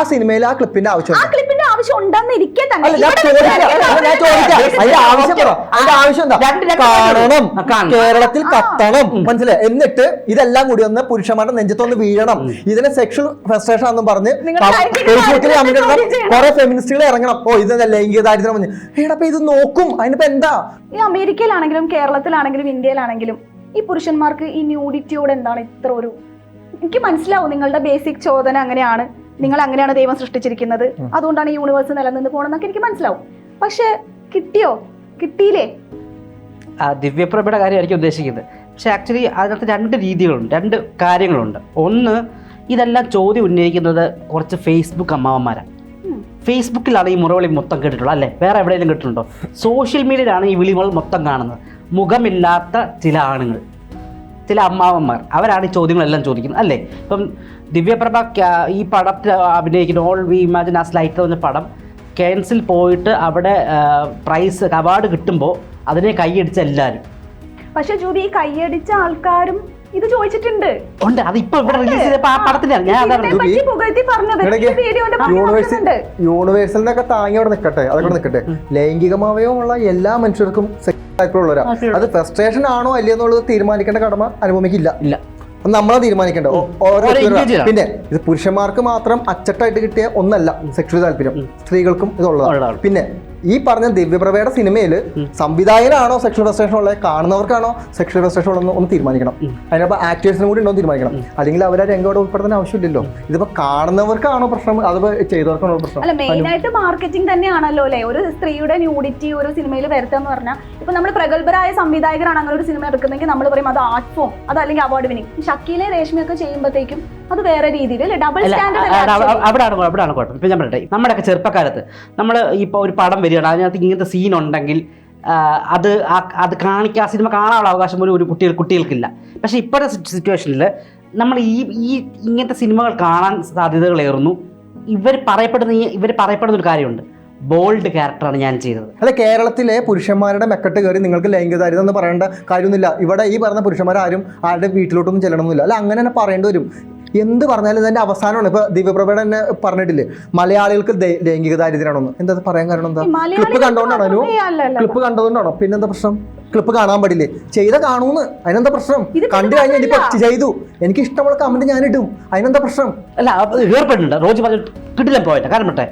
ആ സിനിമയിൽ ആ ക്ലിപ്പിന്റെ ആ ആവശ്യമുണ്ട് ക്ലിപ്പിന്റെ ആവശ്യം ഉണ്ടെന്ന് ഇരിക്കെ തന്നെ. ആവശ്യം ആവശ്യം കാണണം. കേരളത്തിൽ കത്തണം. മനസ്സിലായി? എന്നിട്ട് ഇതെല്ലാം കൂടി ഒന്ന് പുരുഷന്മാരുടെ നെഞ്ചത്തൊന്ന് വീഴണം. ഇതിനെ സെക്ഷൽ ഫ്രസ്ട്രേഷൻ ആണെന്നും പറഞ്ഞ് കൊറേ ഫേസ്ബുക്കിൽ ഫെമിനിസ്റ്റുകൾ ഇറങ്ങണം. ഓ ഇത് ലൈംഗിക ദാരിദ്ര്യം പറഞ്ഞ്. ഏടപ്പ ഇത് നോക്കും. അതിനിപ്പോ എന്താ? ഈ അമേരിക്കയിലാണെങ്കിലും കേരളത്തിലാണെങ്കിലും ഇന്ത്യയിലാണെങ്കിലും ഈ പുരുഷന്മാർക്ക് ഈ ന്യൂഡിറ്റിയോട് എന്താണ് ഇത്ര ഒരു എനിക്ക് മനസ്സിലാവും നിങ്ങളുടെ ബേസിക് ചോദന അങ്ങനെയാണ്. നിങ്ങൾ അങ്ങനെയാണ് ദൈവം സൃഷ്ടിച്ചിരിക്കുന്നത്. അതുകൊണ്ടാണ് ഈ യൂണിവേഴ്സ് നിലനിന്ന് പോകണമെന്നൊക്കെ എനിക്ക് മനസ്സിലാവും. പക്ഷെ കിട്ടിയോ? കിട്ടിയില്ലേ? ആ, ദിവ്യപ്രഭയുടെ കാര്യമായിരിക്കും ഉദ്ദേശിക്കുന്നത്. പക്ഷെ ആക്ച്വലി അതിനകത്ത് രണ്ട് രീതികളുണ്ട് രണ്ട് കാര്യങ്ങളുണ്ട്. ഒന്ന് ഇതെല്ലാം ചോദ്യം ഉന്നയിക്കുന്നത് കുറച്ച് ഫേസ്ബുക്ക് അമ്മാവന്മാരാണ്. ഫേസ്ബുക്കിലാണ് ഈ മുറവിളി മൊത്തം കേട്ടിട്ടുള്ളത് അല്ലേ? വേറെ എവിടെയെങ്കിലും കേട്ടിട്ടുണ്ടോ? സോഷ്യൽ മീഡിയയിലാണ് ഈ വിളികൾ മൊത്തം കാണുന്നത്. മുഖമില്ലാത്ത ചില ആണുങ്ങൾ ചില അമ്മാവന്മാർ. അവരാണ് ഈ ചോദ്യങ്ങളെല്ലാം ചോദിക്കുന്നത് അല്ലേ? ഇപ്പം ദിവ്യപ്രഭ ഈ പടത്തിൽ അഭിനയിക്കുന്ന. All we imagine as lighter എന്ന പടം ക്യാൻസിൽ പോയിട്ട് അവിടെ പ്രൈസ് അവാർഡ് കിട്ടുമ്പോൾ അതിനെ കൈയടിച്ച എല്ലാവരും പക്ഷെ ജൂബി ഈ കൈയടിച്ച ആൾക്കാരും ഇത് ചോദിച്ചിട്ടുണ്ട്. ഉണ്ട്. അത് ഇപ്പൊ ഇവിടെ റിലീസ് ചെയ്തപ്പോ ആ പടത്തിലാണ് ഞാൻ. യൂണിവേഴ്സലിനൊക്കെ താങ്ങി അവിടെ നിൽക്കട്ടെ അതൊക്കെ നിൽക്കട്ടെ ലൈംഗികമാവയമുള്ള എല്ലാ മനുഷ്യർക്കും സെക്സ് ആയിട്ടുള്ളവരാ. അത് ഫ്രസ്ട്രേഷൻ ആണോ അല്ലയോ എന്നുള്ളത് തീരുമാനിക്കേണ്ട കടമ അനുഭവിക്കില്ല. ഇല്ല. നമ്മളെ തീരുമാനിക്കേണ്ട ഓരോ. പിന്നെ ഇത് പുരുഷന്മാർക്ക് മാത്രം അച്ചട്ടായിട്ട് കിട്ടിയ ഒന്നല്ല സെക്ഷൽ താല്പര്യം. സ്ത്രീകൾക്കും ഇതുള്ളതാണ്. പിന്നെ ഈ പറഞ്ഞ ദിവ്യപ്രഭയുടെ സിനിമയിൽ സംവിധായകനാണോ സെക്ഷൽ ഫ്രസ്ട്രേഷൻ ഉള്ളത് കാണുന്നവർക്കാണോ സെക്ഷൽ ഫ്രസ്ട്രേഷൻ ഉള്ളത് ഒന്ന് തീരുമാനിക്കണം. അതിനപ്പോൾ ആക്ടേഴ്സിനും കൂടി ഉണ്ടോ എന്ന് തീരുമാനിക്കണം. അല്ലെങ്കിൽ അവരെ രംഗോടെ ഉൾപ്പെടുത്തുന്ന ആവശ്യമില്ലല്ലോ. ഇതിപ്പോ കാണുന്നവർക്കാണോ പ്രശ്നം? അത് ചെയ്തവർക്കാണോ പ്രശ്നം? അല്ല മെയിൻ ആയിട്ട് മാർക്കറ്റിംഗ് തന്നെയാണല്ലോ അല്ലേ? ഒരു സ്ത്രീയുടെ ന്യൂഡിറ്റി ഒരു സിനിമയിൽ വരുത്തുക എന്ന് പറഞ്ഞാൽ ഇപ്പൊ നമ്മൾ പ്രഗത്ഭരായ സംവിധായകരാണ് അങ്ങനെ ഒരു സിനിമ എടുക്കുന്നെങ്കിൽ നമ്മൾ പറയും അത് ആർട്ട് ഫോം അത് അല്ലെങ്കിൽ അവാർഡ് വിനിങ് ഷക്കീലെ രേഷ്മയൊക്കെ ചെയ്യുമ്പോഴത്തേക്കും അത് വേറെ രീതിയിൽ അല്ലെ ഡബിൾ സ്റ്റാൻഡേർഡ് അവിടെയാണ് അവിടെയാണ് കുഴപ്പം, ഇപ്പം ഞാൻ പറയട്ടെ നമ്മുടെയൊക്കെ ചെറുപ്പക്കാലത്ത് നമ്മൾ ഇപ്പോൾ ഒരു പടം വരികയാണ് അതിനകത്ത് ഇങ്ങനത്തെ സീൻ ഉണ്ടെങ്കിൽ അത് അത് കാണിക്കാൻ സിനിമ കാണാനുള്ള അവകാശം പോലും ഒരു കുട്ടികൾ കുട്ടികൾക്കില്ല. പക്ഷേ ഇപ്പോഴത്തെ സിറ്റുവേഷനിൽ നമ്മൾ ഈ ഈ ഇങ്ങനത്തെ സിനിമകൾ കാണാൻ സാധ്യതകളേറുന്നു ഇവർ പറയപ്പെടുന്ന ഈ- ഇവർ പറയപ്പെടുന്ന ഒരു കാര്യമുണ്ട്. ബോൾഡ് ക്യാരക്ടറാണ് ഞാൻ ചെയ്തത്. അല്ല കേരളത്തിലെ പുരുഷന്മാരുടെ മെക്കെട്ട് കയറി നിങ്ങൾക്ക് ലൈംഗികതാരിതം എന്ന് പറയേണ്ട കാര്യമൊന്നുമില്ല. ഇവിടെ ഈ പറഞ്ഞ പുരുഷന്മാരാരും ആരുടെ വീട്ടിലോട്ടൊന്നും ചെല്ലണമെന്നില്ല അല്ല അങ്ങനെ തന്നെ പറയേണ്ടി വരും. എന്ത് പറഞ്ഞാലും ഇതിന്റെ അവസാനമാണ്. ഇപ്പൊ ദിവ്യപ്രഭയുടെ തന്നെ പറഞ്ഞിട്ടില്ലേ മലയാളികൾക്ക് ലൈംഗിക ദാരിദ്ര്യമാണെന്ന്. എന്താ പറയാൻ കാരണം എന്താ? ക്ലിപ്പ് കണ്ടോണ്ടാണ് അനു? ക്ലിപ്പ് കണ്ടതുകൊണ്ടാണോ പിന്നെന്താ പ്രശ്നം? ക്ലിപ്പ് കാണാൻ പാടില്ലേ? ചെയ്ത കാണൂന്ന്. അതിനെന്താ പ്രശ്നം? കണ്ടു കഴിഞ്ഞാൽ ഇനിയിപ്പോ ചെയ്തു. എനിക്ക് ഇഷ്ടമുള്ള കമന്റ് ഞാൻ ഇടും അതിനെന്താ പ്രശ്നം? അല്ല വേർപ്പെട്ടുണ്ട് റോജ് റോജി പറഞ്ഞ കിട്ടില്ല പോയിട്ട് കാരണം പറ്റേ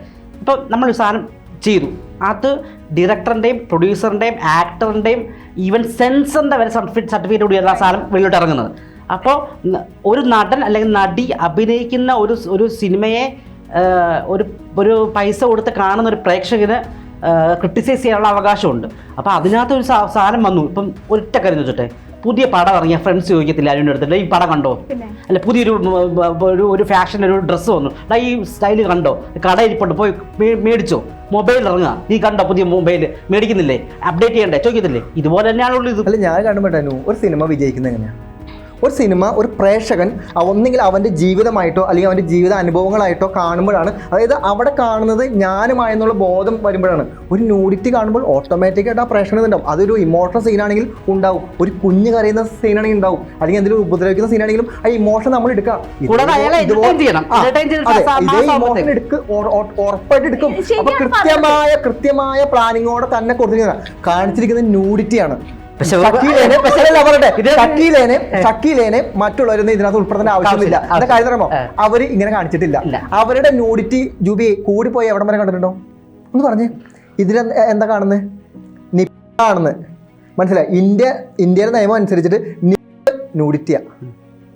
നമ്മൾ നമ്മളൊരു സാധനം ചെയ്തു. അത് ഡയറക്ടറിന്റെയും പ്രൊഡ്യൂസറിന്റെയും ആക്ടറിന്റെയും ഈവൻ സെൻസറിന്റെ വരെ സർട്ടിഫിക്കറ്റ് സർട്ടിഫിക്കറ്റ് കൂടിയാണ് ആ സാധനം വെളിയിലോട്ട് ഇറങ്ങുന്നത്. അപ്പോൾ ഒരു നടൻ അല്ലെങ്കിൽ നടി അഭിനയിക്കുന്ന ഒരു ഒരു സിനിമയെ ഒരു ഒരു പൈസ കൊടുത്ത് കാണുന്ന ഒരു പ്രേക്ഷകന് ക്രിട്ടിസൈസ് ചെയ്യാനുള്ള അവകാശമുണ്ട്. അപ്പോൾ അതിനകത്ത് ഒരു സാ- സാധനം വന്നു. ഇപ്പം ഒറ്റ കാര്യം വെച്ചിട്ടെ പുതിയ പടം ഇറങ്ങിയ ഫ്രണ്ട്സ് ചോദിക്കത്തില്ല അതിന്റെ അടുത്തില്ല ഈ പടം കണ്ടോ? അല്ല പുതിയൊരു ഒരു ഒരു ഫാഷൻ ഒരു ഡ്രസ്സ് വന്നു. ഡാ ഈ സ്റ്റൈൽ കണ്ടോ? കടയിൽ പോയി പോയി മേടിച്ചോ. മൊബൈൽ ഇറങ്ങുക. നീ കണ്ടോ പുതിയ മൊബൈൽ മേടിക്കുന്നില്ലേ? അപ്ഡേറ്റ് ചെയ്യണ്ടേ? ചോദിക്കത്തില്ലേ? ഇതുപോലെ തന്നെയാണുള്ളൂ ഇത്. അല്ല ഞാൻ കണ്ടുപെട്ടാനു ഒരു സിനിമ വിജയിക്കുന്നത് എങ്ങനെയാണ് ഒരു സിനിമ ഒരു പ്രേക്ഷകൻ ഒന്നെങ്കിൽ അവന്റെ ജീവിതമായിട്ടോ അല്ലെങ്കിൽ അവന്റെ ജീവിത അനുഭവങ്ങളായിട്ടോ കാണുമ്പോഴാണ് അതായത് അവിടെ കാണുന്നത് ഞാനുമായെന്നുള്ള ബോധം വരുമ്പോഴാണ്. ഒരു ന്യൂഡിറ്റി കാണുമ്പോൾ ഓട്ടോമാറ്റിക്കായിട്ട് ആ പ്രേക്ഷകൻ ഉണ്ടാവും അതൊരു ഇമോഷണൽ സീനാണെങ്കിൽ ഉണ്ടാവും. ഒരു കുഞ്ഞ് കരയുന്ന സീനാണെങ്കിൽ ഉണ്ടാവും. അല്ലെങ്കിൽ എന്തെങ്കിലും ഉപദ്രവിക്കുന്ന സീനാണെങ്കിലും ആ ഇമോഷൻ നമ്മൾ എടുക്കാം ഇതേ ഇമോഷൻ എടുക്ക് ഉറ- ഉറ- ഉറപ്പായിട്ട് എടുക്കും. അപ്പൊ കൃത്യമായ കൃത്യമായ പ്ലാനിങ്ങോടെ തന്നെ കൊടുത്തിരിക്കുന്നത് കാണിച്ചിരിക്കുന്നത് ന്യൂഡിറ്റിയാണ് ഷക്കീലേനെ മറ്റുള്ളവരൊന്നും ഇതിനകത്ത് ഉൾപ്പെടുത്തേണ്ട ആവശ്യമില്ല. അത് കാര്യം പറയുമ്പോ അവർ ഇങ്ങനെ കാണിച്ചിട്ടില്ല. അവരുടെ ന്യൂഡിറ്റി ജൂബി കൂടിപ്പോയി എവിടം വരെ കണ്ടിട്ടുണ്ടോ? ഒന്ന് പറഞ്ഞേ. ഇതിൽ എന്താ കാണുന്നത് നിപ്പാണെന്ന് മനസ്സിലായി? ഇന്ത്യ ഇന്ത്യയുടെ നിയമം അനുസരിച്ചിട്ട് നിപ്പ് ന്യൂഡിറ്റിയാ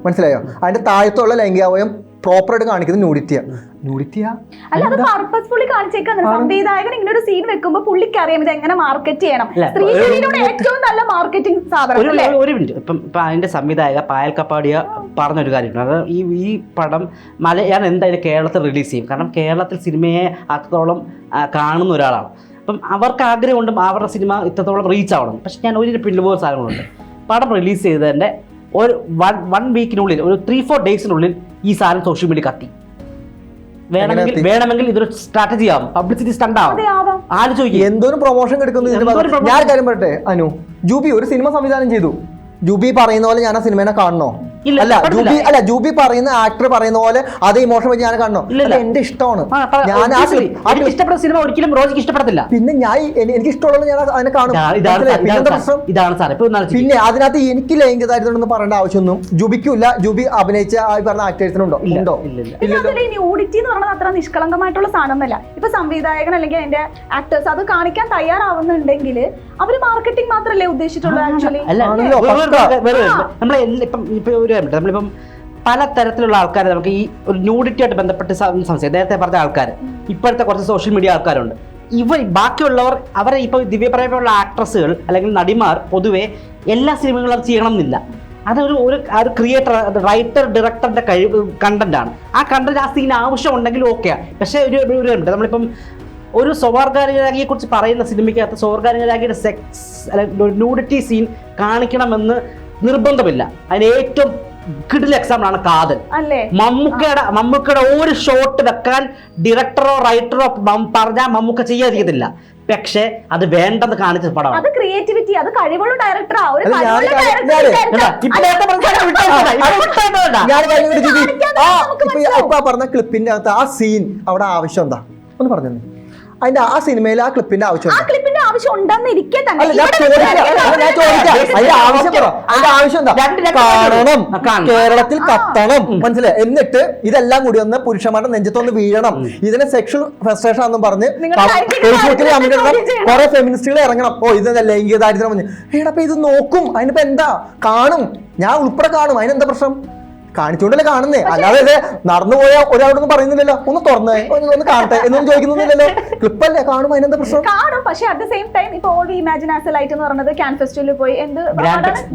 മനസ്സിലായോ? അതിന്റെ താഴത്തുള്ള ലൈംഗികാവയം പ്രോപ്പറായിട്ട് കാണിക്കുന്നത് നൂഡിറ്റിയാ ന്യൂഡിറ്റിയാ അല്ല അത് പർപ്പസ്ഫുള്ളി കാണിച്ചേക്കാണ് സംവിധായകൻ ഇങ്ങനെ ഒരു സീൻ വെക്കുമ്പോൾ പുള്ളിക്ക് അറിയാം ഇത് എങ്ങനെ മാർക്കറ്റ് ചെയ്യണം. സ്ത്രീ ശരീരയുടെ ഏറ്റവും നല്ല മാർക്കറ്റിംഗ് ഒരു മിനിറ്റ് ഇപ്പം അതിന്റെ സംവിധായക പായൽ കപ്പാടിയ പറഞ്ഞൊരു കാര്യമുണ്ട്. അത് ഈ ഈ പടം മല ഞാൻ എന്തായാലും കേരളത്തിൽ റിലീസ് ചെയ്യും. കാരണം കേരളത്തിൽ സിനിമയെ അത്രത്തോളം കാണുന്ന ഒരാളാണ്. അപ്പം അവർക്ക് ആഗ്രഹമുണ്ട് അവരുടെ സിനിമ ഇത്രത്തോളം റീച്ച് ആവണം. പക്ഷെ ഞാൻ ഒരു പിന്നുപോയ സാധനങ്ങളുണ്ട്. പടം റിലീസ് ചെയ്തതിന്റെ ഒരു വൺ വൺ വീക്കിനുള്ളിൽ ഒരു ത്രീ ഫോർ ഡേയ്സിനുള്ളിൽ ഈ സാധനം സോഷ്യൽ മീഡിയ കത്തി. വേണമെങ്കിൽ വേണമെങ്കിൽ ഇതൊരു സ്ട്രാറ്റജി ആവും. പബ്ലിസിറ്റി സ്റ്റണ്ട് ആവും. ആലോചിക്കുക എന്തോരം പ്രൊമോഷൻ? ഞാൻ കാര്യം പറയട്ടെ അനു. ജൂബി ഒരു സിനിമ സംവിധാനം ചെയ്തു. ജൂബി പറയുന്ന പോലെ ഞാൻ ആ സിനിമേനെ കാണണോ? അല്ല. ജൂബി അല്ല ജൂബി പറയുന്ന ആക്ടർ പറയുന്ന പോലെ അതേ ഇമോഷൻ വെച്ച് ഞാൻ കാണണം. എന്റെ ഇഷ്ടമാണ്. ഞാൻ ആ obviously, എനിക്ക് ഇഷ്ടപ്പെട്ട സിനിമ ഒരിക്കലും റോജിക്ക് ഇഷ്ടപ്പെടത്തില്ല. പിന്നെ ഞാൻ എനിക്ക് ഇഷ്ടമുള്ളത് ഞാൻ അതിനെ കാണും. ഇതാണ് സാർ. പിന്നെ അതിനകത്ത് എനിക്ക് ലൈംഗികതായിരുന്നു പറയേണ്ട ആവശ്യമൊന്നും ജൂബിക്കില്ല ജൂബി അഭിനയിച്ച ആ പറഞ്ഞ ആക്ടേഴ്സിനുണ്ടോ ഇല്ല, ഉണ്ടോ? ന്യൂഡിറ്റി എന്ന് പറയുന്നത് അത്ര നിഷ്കളങ്കമായിട്ടുള്ള സാധനമൊന്നുമല്ല. ഇപ്പൊ സംവിധായകൻ അല്ലെങ്കിൽ അതിന്റെ ആക്ടേഴ്സ് അത് കാണിക്കാൻ തയ്യാറാവുന്നുണ്ടെങ്കിൽ അവർ മാർക്കറ്റിംഗ് മാത്രല്ലേ ഉദ്ദേശിച്ചിട്ടുള്ളത് ആക്ച്വലി ഇപ്പം ഇപ്പൊ നമ്മളിപ്പം പല തരത്തിലുള്ള ആൾക്കാർ നമുക്ക് ഈ ഒരു ന്യൂഡിറ്റിയായിട്ട് ബന്ധപ്പെട്ട് സംശയം. നേരത്തെ പറഞ്ഞ ആൾക്കാർ ഇപ്പോഴത്തെ കുറച്ച് സോഷ്യൽ മീഡിയ ആൾക്കാരുണ്ട്. ഇവർ ബാക്കിയുള്ളവർ അവരെ ഇപ്പോൾ ദിവ്യപ്രായമുള്ള ആക്ട്രസ്സുകൾ അല്ലെങ്കിൽ നടിമാർ പൊതുവെ എല്ലാ സിനിമകളും അത് ചെയ്യണം എന്നില്ല. അതൊരു ഒരു ആ ഒരു ക്രിയേറ്റർ റൈറ്റർ ഡയറക്ടറിന്റെ കഴിവ് കണ്ടന്റ് ആണ്. ആ കണ്ടന്റ് ആ സീൻ ആവശ്യമുണ്ടെങ്കിൽ ഓക്കെയാണ് പക്ഷേ ഒരു ഒരു- നമ്മളിപ്പം ഒരു സ്വവർഗാനുരാഗിയെ കുറിച്ച് പറയുന്ന സിനിമയ്ക്കകത്ത് സ്വവർഗാനുരാഗിയുടെ സെക്സ് അല്ലെങ്കിൽ ന്യൂഡിറ്റി സീൻ കാണിക്കണമെന്ന് നിർബന്ധമില്ല. അതിന് ഏറ്റവും കിടിൽ എക്സാമ്പിൾ ആണ് കാതൽ. അല്ലേ? മമ്മൂക്കയുടെ മമ്മൂക്കയുടെ ഒരു ഷോട്ട് വെക്കാൻ ഡയറക്ടറോ റൈറ്ററോ പറഞ്ഞാൽ മമ്മൂക്ക ചെയ്യാതിരിക്കത്തില്ല. പക്ഷേ അത് വേണ്ടെന്ന് കാണിച്ച പടമാണ്. അത് ക്രിയേറ്റിവിറ്റി അത് കഴിവുള്ള ഡയറക്ടറാ ഒരു ഞാൻ പറഞ്ഞ ക്ലിപ്പിന്റെ അകത്ത് ആ സീൻ അവിടെ ആവശ്യം എന്താ? ഒന്ന് പറഞ്ഞു അതിന്റെ ആ സിനിമയിൽ ആ ക്ലിപ്പിന്റെ ആവശ്യം ആ എന്താ ക്ലിപ്പിന്റെ ആവശ്യം തന്നെ കാണണം. കേരളത്തിൽ കത്തണം. മനസ്സിലായി? എന്നിട്ട് ഇതെല്ലാം കൂടി ഒന്ന് പുരുഷന്മാരുടെ നെഞ്ചത്തൊന്ന് വീഴണം. ഇതിനെ സെക്ഷൽ ഫ്രസ്ട്രേഷൻ ആണെന്ന് പറഞ്ഞ് ഫേസ്ബുക്കിൽ. കുറെ ഫെമിനിസ്റ്റുകൾ ഇറങ്ങണം. ഓ ഇത് ലൈംഗിക ദാരിദ്ര്യം പറഞ്ഞ്. ഏടപ്പൊ ഇത് നോക്കും. അതിനിപ്പോ എന്താ? കാണും. ഞാൻ ഉൾപ്പെടെ കാണും. അതിനെന്താ പ്രശ്നം? കാണിച്ചുകൊണ്ടല്ലേ കാണുന്നേ? അല്ലാതെ നടന്നു പോയ ഒരാളോടൊന്നും പറയുന്നില്ലല്ലോ. ഒന്ന് തുറന്നേ ഒന്ന് കാണട്ടെ എന്നൊന്നും ചോദിക്കുന്നില്ലല്ലോ. ക്ലിപ്പല്ലേ? കാണും അതിനെന്താ പ്രശ്നം? കാണും. പക്ഷെ അറ്റ് ദ സെയിം ടൈം ഇപ്പൊ all we imagine as a light എന്ന് പറയുന്നത് ക്യാൻ ഫെസ്റ്റിവലിൽ പോയി എന്ത്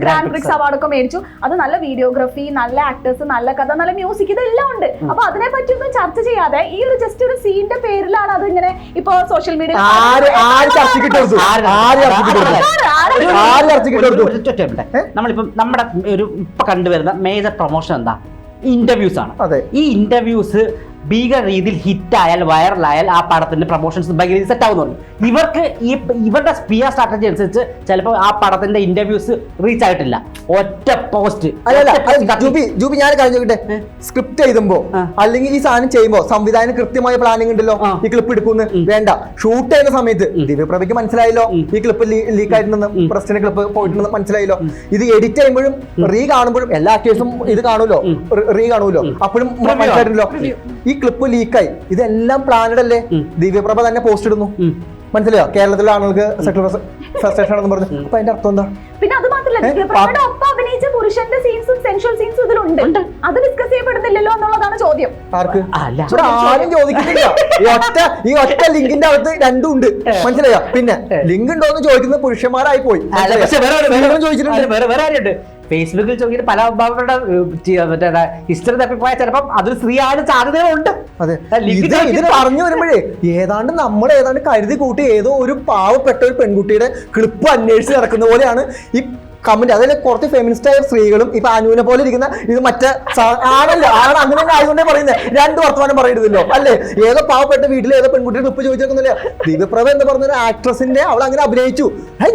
ഗ്രാൻഡ് പ്രിക്സ് അവാർഡ് ഒക്കെ മേടിച്ചു. അത് നല്ല വീഡിയോഗ്രഫി നല്ല ആക്ടേഴ്സ് നല്ല കഥ നല്ല മ്യൂസിക് ഇതെല്ലാം ഉണ്ട്. അപ്പൊ അതിനെ പറ്റി ഒന്നും ചർച്ച ചെയ്യാതെ ഈ ഒരു ജസ്റ്റ് ഒരു സീന്റെ പേരിലാണ് അത് ഇങ്ങനെ ഇപ്പൊ സോഷ്യൽ മീഡിയ. നമ്മളിപ്പം നമ്മുടെ ഒരു ഇപ്പൊ കണ്ടുവരുന്ന മേജർ പ്രൊമോഷൻ ഇന്റർവ്യൂസ് ആണ്. ഈ ഇന്റർവ്യൂസ് ഭീകര രീതിയിൽ ഹിറ്റായാൽ വൈറലായാൽ ആ പടത്തിന്റെ പ്രൊമോഷൻസ് ഭയങ്കര സെറ്റ് ആവുന്നുണ്ട്. ഇവർക്ക് ഈ ഇവരുടെ പി ആർ സ്ട്രാറ്റജി അനുസരിച്ച് ചിലപ്പോൾ ആ പടത്തിന്റെ ഇന്റർവ്യൂസ് റീച്ച് ആയിട്ടില്ല. ഒറ്റ പോസ്റ്റ് ജൂബി ജൂബി ഞാൻ കഴിഞ്ഞിട്ട് സ്ക്രിപ്റ്റ് എഴുതുമ്പോ അല്ലെങ്കിൽ ഈ സാധനം ചെയ്യുമ്പോൾ സംവിധാനം കൃത്യമായ പ്ലാനിങ് ഉണ്ടല്ലോ? ഈ ക്ലിപ്പ് എടുക്കുന്നു? വേണ്ട. ഷൂട്ട് ചെയ്യുന്ന സമയത്ത് ദിവ്യപ്രഭയ്ക്ക് മനസ്സിലായല്ലോ? ഈ ക്ലിപ്പ് ലീക്ക് ആയിട്ടുണ്ടെന്ന് പ്രസിഡന്റ് ക്ലിപ്പ് പോയിട്ടുണ്ടെന്ന് മനസ്സിലായല്ലോ? ഇത് എഡിറ്റ് ചെയ്യുമ്പോഴും റീ കാണുമ്പോഴും എല്ലാ ആക്ടേഴ്സും ഇത് കാണുമല്ലോ. റീ കാണുമല്ലോ. അപ്പോഴും മനസ്സിലായിട്ടുണ്ടല്ലോ? ഈ ക്ലിപ്പ് ലീക്കായി ഇതെല്ലാം പ്ലാനഡ് അല്ലേ? ദിവ്യപ്രഭ തന്നെ പോസ്റ്റ് ഇടുന്നു. മനസ്സിലായോ? കേരളത്തിലെ ആളുകൾക്ക് സെക്ടർ ഫ്രസ്ട്രേഷൻ ആണെന്ന് പറഞ്ഞു. അപ്പൊ അതിന്റെ അർത്ഥം എന്താ? പിന്നെ അത് മാത്രമല്ല? ഒപ്പം അഭിനയിച്ച പുരുഷന്റെ സീൻസും സെൻഷ്വൽ സീൻസും ഇതിലുണ്ട്. അത് ഡിസ്കസ് ചെയ്യപ്പെടുന്നില്ലല്ലോ എന്നുള്ളതാണ് ചോദ്യം. ആർക്ക്? അല്ല. ഇവിടെ ആരും ചോദിക്കുന്നില്ല. ഈ ഒറ്റ ഈ ഒറ്റ ലിങ്കിന്റെ അകത്ത് രണ്ടും ഉണ്ട്. മനസ്സിലായോ? പിന്നെ ലിങ്ക് ഉണ്ടോ എന്ന് ചോദിക്കുന്നത് പുരുഷന്മാരായി പോയി. അല്ല, പക്ഷേ വേറെ ഒരു- സ്ത്രീകളും ചോദിച്ചിട്ടുണ്ട്. വേറെ വേറെ കാര്യമുണ്ട് ഫേസ്ബുക്കിൽ ചോദിച്ചിട്ട് പല മറ്റേ ഹിസ്റ്ററി തപ്പിപ്പോയ ചിലപ്പം അത് സ്ത്രീ ആയ സാധ്യതകളുണ്ട് ഇത് പറഞ്ഞു വരുമ്പോഴേ ഏതാണ്ട് നമ്മൾ ഏതാണ്ട് കരുതി കൂട്ടി ഏതോ ഒരു പാവപ്പെട്ട ഒരു പെൺകുട്ടിയുടെ ക്ലിപ്പ് അന്വേഷിച്ച് നടക്കുന്ന പോലെയാണ് ഈ കമന്റ് അതിൽ കുറച്ച് ഫെമിനിസ്റ്റ് ആയ സ്ത്രീകളും ഇപ്പൊ അനുവിനെ പോലെ ഇരിക്കുന്ന ഇത് മറ്റേ ആണല്ലോ. ആണ് അങ്ങനെ ആയതുകൊണ്ടേ പറയുന്നത് രണ്ട് വർത്തമാനം പറയരുതല്ലോ. അല്ലേ? ഏതോ പാവപ്പെട്ട വീട്ടിൽ ഏതോ പെൺകുട്ടിയുടെ ഉപ്പ് ചോദിച്ചേക്കുന്നില്ല? ദിവ്യപ്രഭ എന്ന് പറഞ്ഞ ഒരു ആക്ട്രസിന്റെ അവൾ അങ്ങനെ അഭിനയിച്ചു.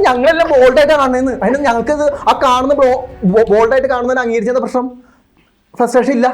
ഞങ്ങളെല്ലാം ബോൾഡായിട്ടാണ് കാണുന്നത് അതിന് ഞങ്ങൾക്ക് ആ കാണുന്ന ബോൾഡായിട്ട് കാണുന്നതിന് അംഗീകരിച്ചെന്ന പ്രശ്നം? ഫ്രസ്ട്രേഷൻ ഇല്ല.